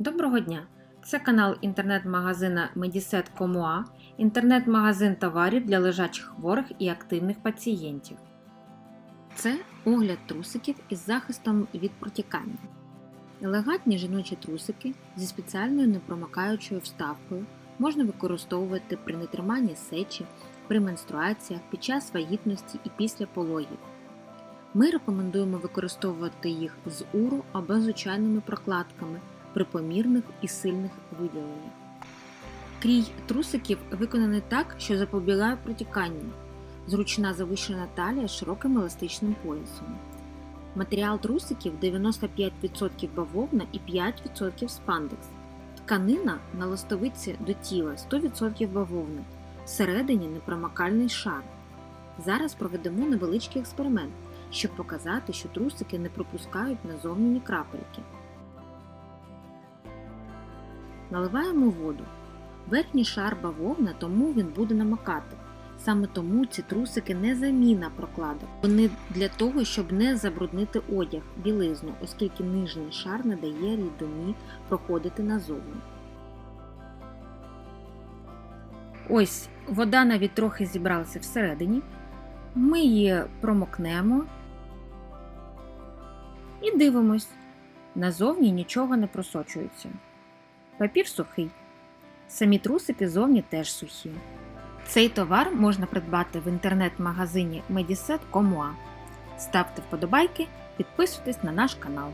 Доброго дня! Це канал інтернет-магазина Mediset Комуа, інтернет-магазин товарів для лежачих хворих і активних пацієнтів. Це огляд трусиків із захистом від протікання. Елегантні жіночі трусики зі спеціальною непромикаючою вставкою можна використовувати при нетриманні сечі, при менструаціях, під час вагітності і після пологів. Ми рекомендуємо використовувати їх з уру або звичайними прокладками при помірних і сильних виділеннях. Крій трусиків виконаний так, що запобігає протіканню. Зручна завищена талія з широким еластичним поясом. Матеріал трусиків 95% бавовна і 5% спандекс. Тканина на ластовиці до тіла 100% бавовни, всередині непромокальний шар. Зараз проведемо невеличкий експеримент, щоб показати, що трусики не пропускають назовні крапельки. Наливаємо воду. Верхній шар бавовна, тому він буде намокати. Саме тому ці трусики не заміна прокладок. Вони для того, щоб не забруднити одяг, білизну, оскільки нижній шар не дає рідині проходити назовні. Ось вода навіть трохи зібралася всередині. Ми її промокнемо і дивимось. Назовні нічого не просочується. Папір сухий. Самі трусики зовні теж сухі. Цей товар можна придбати в інтернет-магазині Mediset Комуа. Ставте вподобайки, підписуйтесь на наш канал.